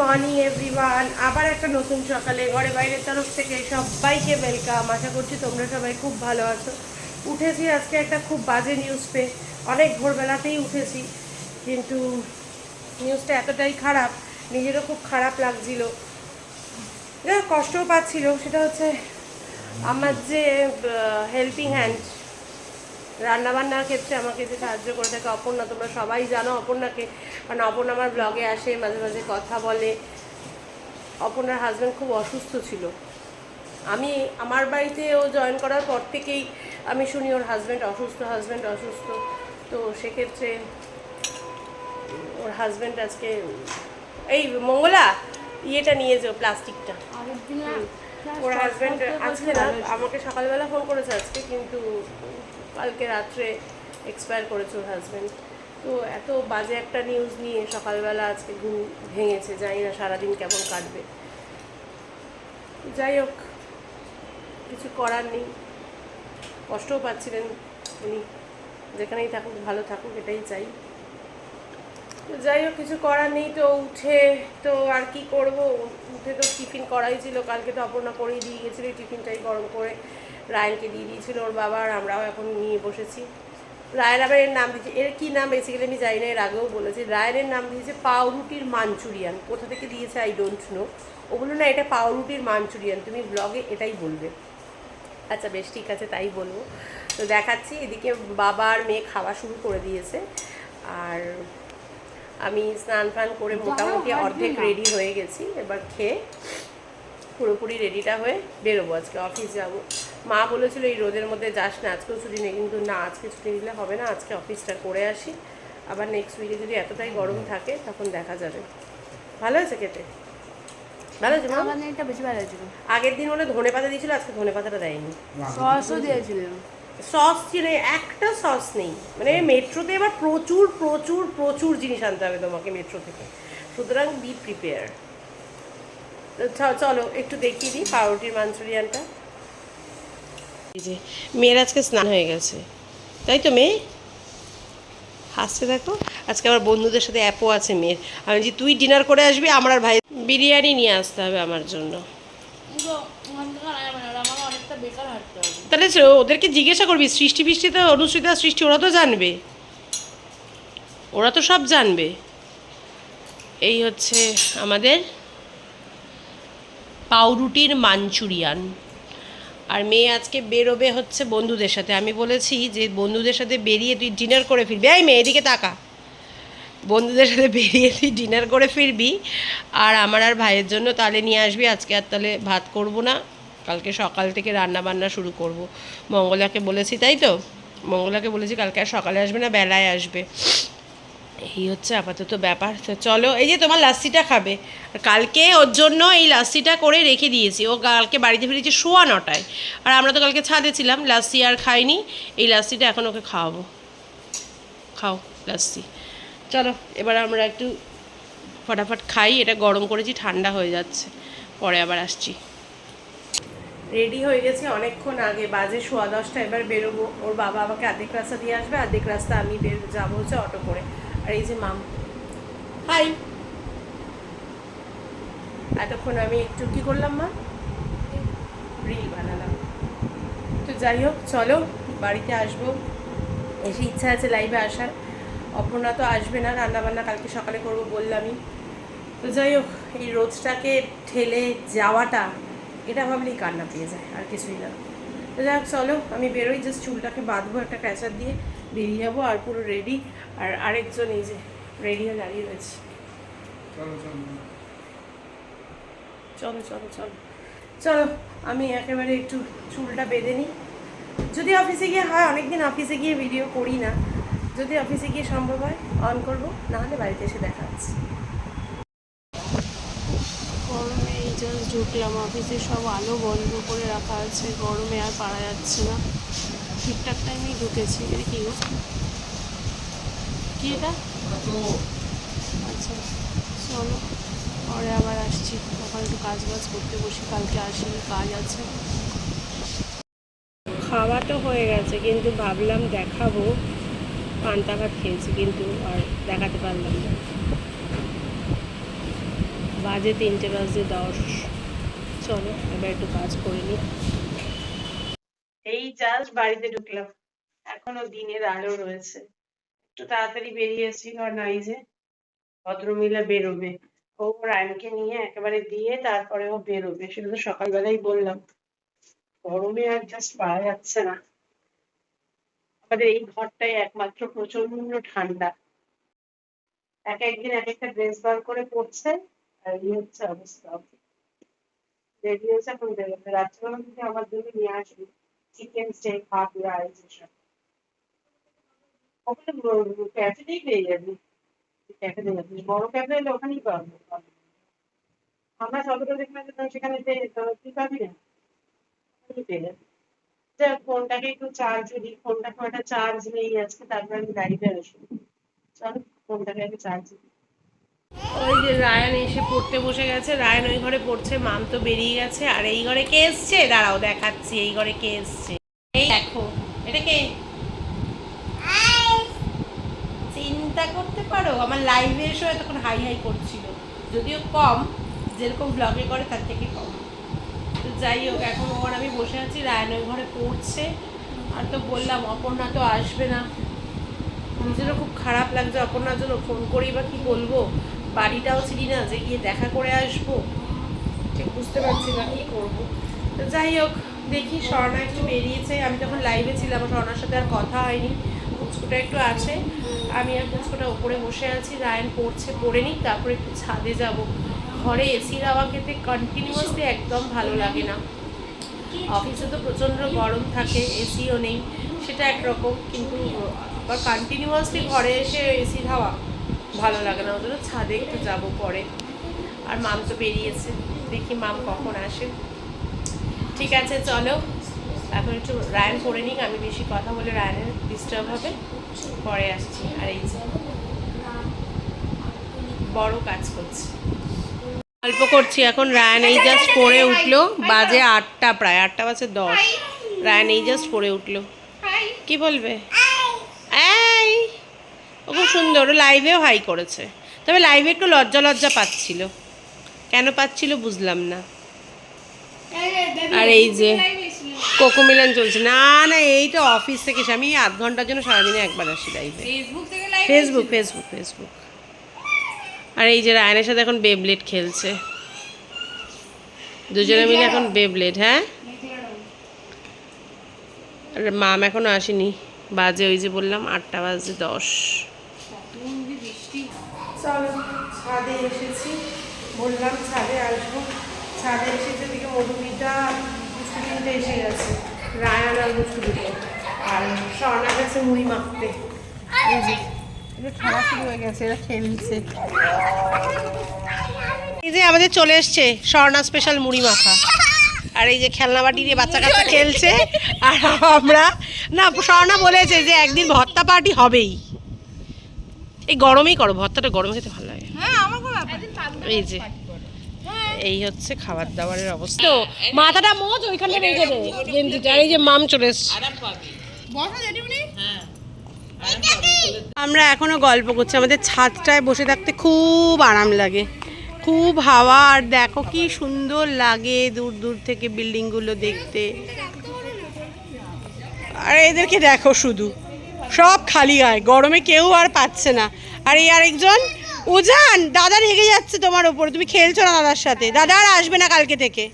Morning everyone আবার একটা নতুন সকালে ঘরে বাইরের তরফ থেকে সবাইকে ওয়েলকাম আশা করছি তোমরা সবাই খুব ভালো আছো। উঠেছি আজকে একটা খুব বাজে নিউজ পেয়ে অনেক ভোরবেলাতেই উঠেছি, কিন্তু নিউজটা এতটাই খারাপ, নিজেরও খুব খারাপ লাগছিল। কষ্টও পাচ্ছিল, সেটা হচ্ছে আমার যে হেল্পিং হ্যান্ড রান্নাবান্নার ক্ষেত্রে আমাকে যে সাহায্য করে থাকে অপর্ণা তোমরা সবাই জানো অপর্ণাকে। কারণ অপর্ণা আমার ব্লগে আসে মাঝে মাঝে কথা বলে। অপর্ণার হাজব্যান্ড খুব অসুস্থ ছিল। আমি আমার বাড়িতে ও জয়েন করার পর থেকেই আমি শুনি ওর হাজব্যান্ড অসুস্থ হাজব্যান্ড অসুস্থ। তো সেক্ষেত্রে ওর হাজব্যান্ড আজকে এই মঙ্গলা ইয়েটা নিয়ে যাও প্লাস্টিকটা। ওর হাজব্যান্ড আজকে না। আমাকে সকালবেলা ফোন করেছে আজকে কিন্তু কালকে রাত্রে এক্সপায়ার করেছে ওর হাজব্যান্ড তো এত বাজে একটা নিউজ নিয়ে সকালবেলা আজকে ঘুম ভেঙেছে, জানি না সারাদিন কেমন কাটবে। যাই হোক, কিছু করার নেই। কষ্টও পাচ্ছিলেন উনি। যেখানেই থাকুক, ভালো থাকুক, এটাই চাই। তো যাই হোক, কিছু করার নেই তো উঠে তো আর কি করব? উঠে তো টিফিন করাই ছিল, কালকে তো অপর্ণা করেই দিয়ে গেছিল টিফিনটাই গরম করে রায়নকে দিয়ে দিয়েছিল ওর বাবা আর আমরাও এখন নিয়ে বসেছি। রায়ন আবার এর নাম দিয়েছে এর কী নাম বেসিক্যালি আমি জানি না এর আগেও বলেছি। রায়নের নাম দিয়েছে পাউরুটির মাঞ্চুরিয়ান। কোথা থেকে দিয়েছে? আই ডোন্ট নো ওগুলো না এটা পাউরুটির মাঞ্চুরিয়ান। তুমি ব্লগে এটাই বলবে। আচ্ছা বেশ ঠিক আছে তাই বলব। তো দেখাচ্ছি এদিকে বাবা আর মেয়ে খাওয়া শুরু করে দিয়েছে। আর আমি স্নান ফান করে মোটামুটি অর্ধেক রেডি হয়ে গেছি। এবার খেয়ে পুরোপুরি রেডিটা হয়ে বেরোবো আজকে অফিস যাব। মা বলেছিল এই রোদের মধ্যে যাস না আজকেও ছুটি নেই কিন্তু না আজকে ছুটি নিলে হবে না আজকে অফিসটা করে আসি। আবার নেক্সট উইকে যদি এতটাই গরম থাকে তখন দেখা যাবে। ভালো আছে খেতে? ভালো মা? এটা বেশি ভালো ছিল আগের দিন হলে ধনে পাতা দিয়েছিল আজকে ধনে পাতাটা দেয়নি। সসও দিয়েছিলেন সস ছিল একটা সস নেই। মানে মেট্রোতে এবার প্রচুর প্রচুর প্রচুর জিনিস আনতে হবে তোমাকে মেট্রো থেকে। সুতরাং বি প্রিপেয়ার চলো একটু দেখিয়ে দিই পাউরুটির মাঞ্চুরিয়ানটা। এই যে মেয়ের আজকে স্নান হয়ে গেছে। তাই তো মেয়ে? হাসছে দেখো। আজকে আমার বন্ধুদের সাথে অ্যাপও আছে মেয়ের। আমি যে তুই ডিনার করে আসবি আমার আর ভাই বিরিয়ানি নিয়ে আসতে হবে আমার জন্য। তাহলে ওদেরকে জিজ্ঞাসা করবি সৃষ্টি বৃষ্টি তো অনুসৃতা সৃষ্টি ওরা তো জানবে। ওরা তো সব জানবে। এই হচ্ছে আমাদের পাউরুটির মাঞ্চুরিয়ান। আর মেয়ে আজকে বেরোবে হচ্ছে বন্ধুদের সাথে। আমি বলেছি যে বন্ধুদের সাথে বেরিয়ে তুই ডিনার করে ফিরবি। এই মেয়ে, এদিকে তাকা। বন্ধুদের সাথে বেরিয়ে তুই ডিনার করে ফিরবি। আর আমার আর ভাইয়ের জন্য তাহলে নিয়ে আসবি। আজকে আর তাহলে ভাত করব না। কালকে সকাল থেকে রান্না বান্না শুরু করব। মঙ্গলাকে বলেছি, তাই তো? মঙ্গলাকে বলেছি, কালকে আর সকালে আসবে না, বেলায় আসবে। এই হচ্ছে আপাতত ব্যাপার। তো চলো, এই যে তোমার লাস্সিটা খাবে। কালকে ওর জন্য এই লাস্সিটা করে রেখে দিয়েছি। ও কালকে বাড়িতে ফিরেছে শোয়া নটায়। আর আমরা তো কালকে ছাদে ছিলাম লাস্সি আর খাইনি। এই লাস্সিটা এখন ওকে খাওয়াবো। খাও লাস্সি চলো, এবার আমরা একটু ফটাফট খাই। এটা গরম করেছি, ঠান্ডা হয়ে যাচ্ছে। পরে আবার আসছি। রেডি হয়ে গেছে অনেকক্ষণ আগে। বাজে সোয়া দশটা, এবার বেরোবো। ওর বাবা আমাকে অর্ধেক রাস্তা দিয়ে আসবে। অর্ধেক রাস্তা আমি বের যাব হচ্ছে অটো করে। আর এই যে মাম, হাই। এতক্ষণ আমি একটু কি করলাম, মা? রিল বানালাম। তো যাই হোক, চলো, বাড়িতে আসব। এসে ইচ্ছা আছে লাইভে আসার। অপর্ণা তো আসবে না, রান্নাবান্না কালকে সকালে করব বললামই। তো যাই হোক, এই রোদটাকে ঠেলে যাওয়াটা, এটা ভাবলেই কান্না পেয়ে যায়, আর কিছুই না। তো যাই হোক, চলো, আমি বেরোই জাস্ট চুলটাকে বাঁধবো একটা ক্যাচার দিয়ে। বেরিয়ে যাব আর পুরো রেডি আর আরেকজন এই যে রেডি হয়ে দাঁড়িয়ে রয়েছে। চলো চলো। চলো চলো আমি একেবারে একটু চুলটা বেঁধে নিই। যদি অফিসে গিয়ে হয় অনেকদিন অফিসে গিয়ে ভিডিও করি না। যদি অফিসে গিয়ে সম্ভব হয় অন করব। নাহলে বাড়িতে এসে দেখা যাচ্ছে গরমে এই জাস্ট ঢুকলাম। অফিসে সব আলো বন্ধ করে রাখা আছে। গরমে আর পারা যাচ্ছে না। ঠিকঠাক টাইমেই ঢুকেছি এটা কি কি এটা? আচ্ছা চলো। পরে আবার আসছি। তখন একটু কাজ বাজ করতে বসি, কালকে আসি কাজ আছে। খাওয়া তো হয়ে গেছে, কিন্তু ভাবলাম দেখাবো। পান্তা ভাত খেয়েছি, কিন্তু আর দেখাতে পারলাম না। বাজে তিনটে বাজে দশ। চলো, এবার একটু কাজ করে নিই। জাস্ট বাড়িতে ঢুকলাম। এখনও দিনের আলো রয়েছে। একটু তাড়াতাড়ি বেরিয়ে এসেছি কারণ এই যে ভদ্রমহিলা বেরোবে। ও রায়নকে নিয়ে একেবারে দিয়ে তারপরে ও বেরোবে। সেটা তো সকালবেলাই বললাম। গরমে আর জাস্ট পারা যাচ্ছে না। আমাদের এই ঘরটাই একমাত্র প্রচণ্ড ঠান্ডা। এক একদিন এক একটা ড্রেস বার করে পড়ছে আর এই হচ্ছে অবস্থা। রেডি হয়েছে এখন বেরোবে। রাত্রেবেলা থেকে আমার জন্য নিয়ে আসবি চিকেন স্টেক হাফ রাইস এসব ওখানে ক্যাফেতেই পেয়ে যাবি ক্যাফেতে যাবি বড় ক্যাফে এলে ওখানেই পাবো আমরা যতটা যেখানে যেতাম সেখানে পেয়ে যেতাম তুই পাবি না ওখানেই পেয়ে যাবি যা ফোনটাকে একটু চার্জ দিই ফোনটা খুব একটা চার্জ নেই আজকে তারপর আমি গাড়িতে আসব চল ফোনটাকে আগে চার্জ দিই ওই যে রায়ান এসে পড়তে বসে গেছে। রায়ান ওই ঘরে পড়ছে, মাম তো বেরিয়ে গেছে। আর এই ঘরে কে এসছে? দাঁড়াও, দেখাচ্ছি, এই ঘরে কে এসছে? এই দেখো, এটা কে? চিন্তা করতে পারো, আমার লাইভে এসেও এতক্ষণ হাই হাই করছিল। যদিও কম, যেরকম ব্লগে করে তার থেকে কম। তো যাই হোক, এখন ওর আমি বসে আছি, রায়ান ওই ঘরে পড়ছে। আর তো বললাম, অপর্ণা তো আসবে না। নিজেরও খুব খারাপ লাগছে, অপর্ণার জন্য ফোন করি বা কি বলব? বাড়িটাও চিনি না, যে গিয়ে দেখা করে আসব। ঠিক বুঝতে পারছি না কি করব। তো যাই হোক, দেখি স্বর্ণা একটু বেরিয়েছে। আমি তখন লাইভে ছিলাম, স্বর্ণার সাথে আর কথা হয়নি। পুচকুটা একটু আছে। আমি আর পুচকুটা ওপরে বসে আছি। রায়ন পড়ছে, পড়ে নিই তারপরে একটু ছাদে যাব। ঘরে এসির হাওয়া খেতে কন্টিনিউয়াসলি একদম ভালো লাগে না। অফিসে তো প্রচণ্ড গরম থাকে এসিও নেই। সেটা একরকম, কিন্তু আবার কন্টিনিউয়াসলি ঘরে এসে এসির হাওয়া। ভালো লাগে না। ওদের ছাদে একটু যাব পরে। আর মাম তো বেরিয়েছে। দেখি মাম কখন আসে। ঠিক আছে, চলো। এখন একটু রায়ন করে নিক। আমি বেশি কথা বলে রায়নের ডিস্টার্ব হবে। পরে আসছি। আর এই যে, বড় কাজ করছি। গল্প করছি এখন। রায়ান এই জাস্ট পড়ে উঠল বাজে আটটা প্রায়। আটটা বাজে দশ। রায়ান এই জাস্ট পড়ে উঠল। কি বলবে? ও খুব সুন্দর ও লাইভেও হাই করেছে। তবে লাইভে একটু লজ্জা লজ্জা পাচ্ছিল। কেন পাচ্ছিল বুঝলাম না। আর এই যে কোকো মিলন চলছে। না না এই তো অফিস থেকে আমি আধ ঘণ্টার জন্য সারাদিনে একবার আসি লাইভে ফেসবুক ফেসবুক ফেসবুক আর এই যে রায়নের সাথে এখন বেবলেট খেলছে। দুজনে মিলে এখন বেবলেট হ্যাঁ? আর মাম এখনও আসেনি। বাজে ওই যে বললাম আটটা বাজে দশ। চলো, ছাদে এসেছি। বললাম, ছাদে আসব। ছাদে এসেছে দিকে মধুমিতা বিস্কুট এসে গেছে। রায়ান আর আর স্বর্ণা গেছে মুড়ি মাখতে। খেলছে। এই যে আমাদের চলে এসছে স্বর্ণা স্পেশাল মুড়ি মাখা। আর এই যে খেলনা বাটি বাচ্চা কাচ্চা খেলছে। আর আমরা, না, স্বর্ণা বলেছে যে একদিন ভর্তা পার্টি হবেই। এই গরমেই করো ভর্তাটা গরম খেতে ভালো লাগে। এই যে। এই হচ্ছে খাবার দাবারের অবস্থা। তো মাথাটা মোজ ওইখানটা রেখে দে গেঞ্জিটা। এই যে মাম চলে এসছে। আমরা এখনও গল্প করছি আমাদের ছাদটায় বসে থাকতে খুব আরাম লাগে। খুব হাওয়া আর দেখো কি সুন্দর লাগে দূর দূর থেকে বিল্ডিংগুলো দেখতে। আর এদেরকে দেখো শুধু। সব খালি হয় গরমে কেউ আর পাচ্ছে না। আর এই আরেকজন উজান দাদা রেগে যাচ্ছে তোমার ওপরে তুমি খেলছো না দাদার সাথে? দাদা আর আসবে না কালকে থেকে।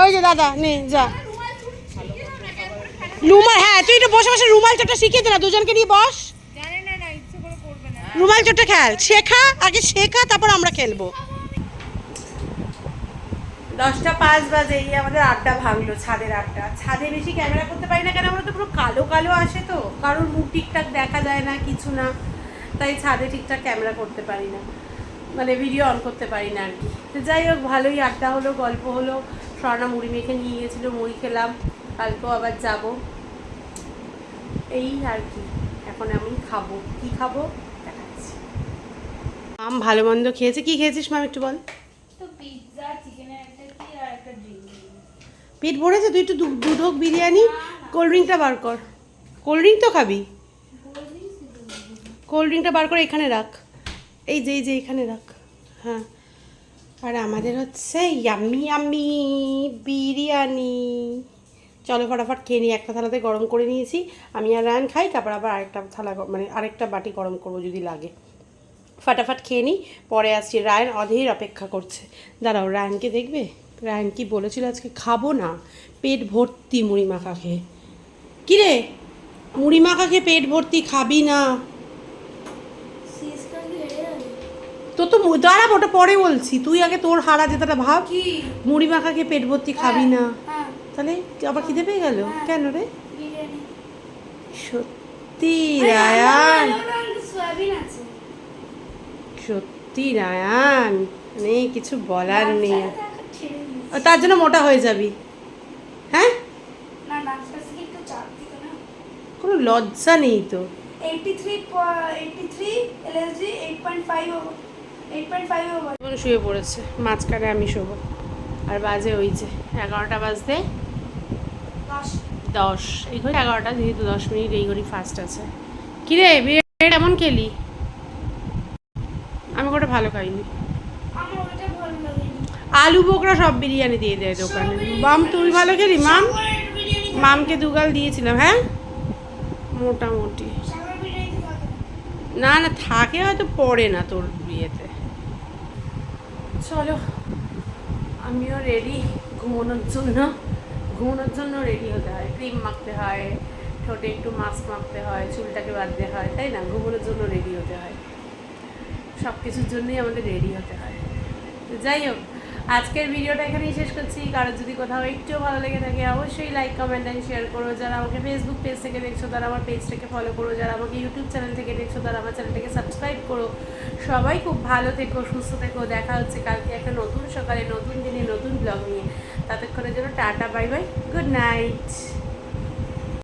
ওই যে দাদা নে যা। রুমাল হ্যাঁ তুই একটু বসে বসে রুমাল চোটটা শিখিয়ে দে না দুজনকে নিয়ে বস। রুমাল চোটটা খেল শেখা আগে শেখা তারপর আমরা খেলব। দশটা পাঁচ বাজে, এই আমাদের আড্ডা ভাঙলো, ছাদের আড্ডা। ছাদে বেশি ক্যামেরা করতে পারি না কেন আমরা তো পুরো কালো কালো আসে তো। কারোর মুখ ঠিকঠাক দেখা যায় না, কিছু না। তাই ছাদে ঠিকঠাক ক্যামেরা করতে পারি না। মানে ভিডিও অন করতে পারি না আর কি। তো যাই হোক, ভালোই আড্ডা হলো, গল্প হলো। স্বর্ণা মুড়ি মেখে নিয়ে গেছিল মুড়ি খেলাম। কালকেও আবার যাব। এই আর কি। এখন আমি খাব। কি খাব? দেখাচ্ছি। মাম ভালো মন্দ খেয়েছে? কি খেয়েছিস মাম একটু বল। পেট ভরেছে তুই একটু দু- হোক বিরিয়ানি কোল্ড ড্রিঙ্কটা বার কর। কোল্ড ড্রিঙ্ক তো খাবি। কোল্ড ড্রিঙ্কটা বার করে এখানে রাখ। এই যে এই যে, এখানে রাখ। হ্যাঁ। আর আমাদের হচ্ছে ইয়াম্মি ইয়াম্মি বিরিয়ানি। চলো ফটাফট খেয়ে নিই। একটা থালাতে গরম করে নিয়েছি। আমি আর রায়ন খাই, তারপর আবার আরেকটা থালা মানে আরেকটা বাটি গরম করব যদি লাগে। ফাটাফাট খেয়ে নিই। পরে আসছি। রায়ন অধীর অপেক্ষা করছে। দাঁড়াও, রায়নকে দেখবে? রায়ন কি বলেছিল আজকে খাব না পেট ভর্তি মুড়ি মাখা খেয়ে কিরে? মুড়ি মাখা খেয়ে পেট ভর্তি খাবি না? তো তো মু- দাঁড়া ওটা পরে বলছি। তুই আগে তোর হারা যেটা ভাব। মুড়ি মাখা খেয়ে পেট ভর্তি খাবি না। হ্যাঁ। তাহলে আবার খিদে পেয়ে গেল? কেন রে? সত্যি রায়ান। সত্যি রায়ান। মানে কিছু বলার নেই। দিই। ও, তার জন্য মোটা হয়ে যাবি। হ্যাঁ? কোনো লজ্জা নেই তো। শুয়ে পড়েছে মাঝখানে আমি শোবো। আর বাজে ওই যে এগারোটা বাজতে দশ। দশ। এই ঘড়ি এগারোটা যেহেতু দশ মিনিট এই ঘড়ি ফার্স্ট আছে। কিরে বিরিয়ানি কেমন খেলি? আমি ওটা ভালো খাইনি আমার ওটা ভালো লাগেনি আলু বোকরা সব বিরিয়ানি দিয়ে দেয় দোকানে। মাম তুই ভালো খেলি? মাম? মামকে দুগাল দিয়েছিলাম হ্যাঁ? মোটামুটি। না না, থাকে হয়তো, পড়ে না তোর বিয়েতে। চলো, আমিও রেডি ঘুমানোর জন্য ঘুমানোর জন্য রেডি হতে হয়। ক্রিম মাখতে হয়, ঠোঁটে একটু মাস্ক মাখতে হয়, চুলটাকে বাঁধতে হয়, তাই না? ঘুমানোর জন্য রেডি হতে হয়। সব কিছুর জন্যই আমাদের রেডি হতে হয়। যাই হোক আজকের ভিডিওটা এখানেই শেষ করছি। কারও যদি কোথাও একটুও ভালো লেগে থাকে, অবশ্যই লাইক কমেন্ট অ্যান্ড শেয়ার করো। যারা আমাকে ফেসবুক পেজ থেকে দেখছ, তারা আমার পেজটাকে ফলো করো। যারা আমাকে ইউটিউব চ্যানেল থেকে দেখছ, তারা আমার চ্যানেলটাকে সাবস্ক্রাইব করো। সবাই খুব ভালো থেকো, সুস্থ থেকো। দেখা হচ্ছে কালকে একটা নতুন সকালে, নতুন দিনে, নতুন ব্লগ নিয়ে। ততক্ষণের জন্য tata bye bye good night